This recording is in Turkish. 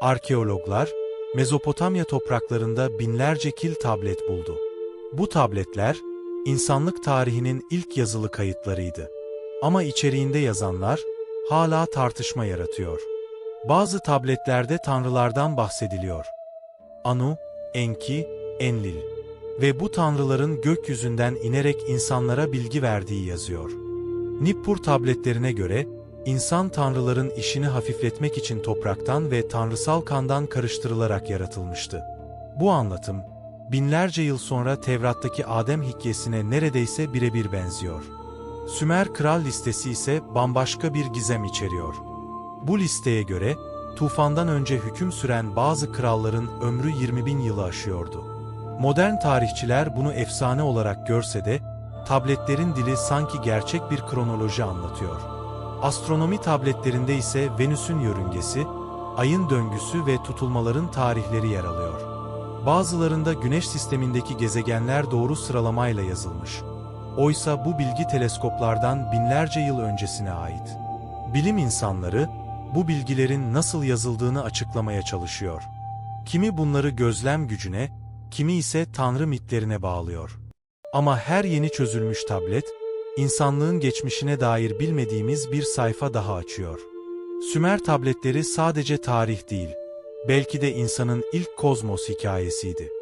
Arkeologlar, Mezopotamya topraklarında binlerce kil tablet buldu. Bu tabletler, insanlık tarihinin ilk yazılı kayıtlarıydı. Ama içeriğinde yazanlar, hala tartışma yaratıyor. Bazı tabletlerde tanrılardan bahsediliyor. Anu, Enki, Enlil ve bu tanrıların gökyüzünden inerek insanlara bilgi verdiği yazıyor. Nippur tabletlerine göre, insan tanrıların işini hafifletmek için topraktan ve tanrısal kandan karıştırılarak yaratılmıştı. Bu anlatım, binlerce yıl sonra Tevrat'taki Adem hikayesine neredeyse birebir benziyor. Sümer Kral listesi ise bambaşka bir gizem içeriyor. Bu listeye göre, tufandan önce hüküm süren bazı kralların ömrü 20 bin yılı aşıyordu. Modern tarihçiler bunu efsane olarak görse de, tabletlerin dili sanki gerçek bir kronoloji anlatıyor. Astronomi tabletlerinde ise Venüs'ün yörüngesi, ayın döngüsü ve tutulmaların tarihleri yer alıyor. Bazılarında Güneş sistemindeki gezegenler doğru sıralamayla yazılmış. Oysa bu bilgi teleskoplardan binlerce yıl öncesine ait. Bilim insanları, bu bilgilerin nasıl yazıldığını açıklamaya çalışıyor. Kimi bunları gözlem gücüne, kimi ise tanrı mitlerine bağlıyor. Ama her yeni çözülmüş tablet, insanlığın geçmişine dair bilmediğimiz bir sayfa daha açıyor. Sümer tabletleri sadece tarih değil, belki de insanın ilk kozmos hikayesiydi.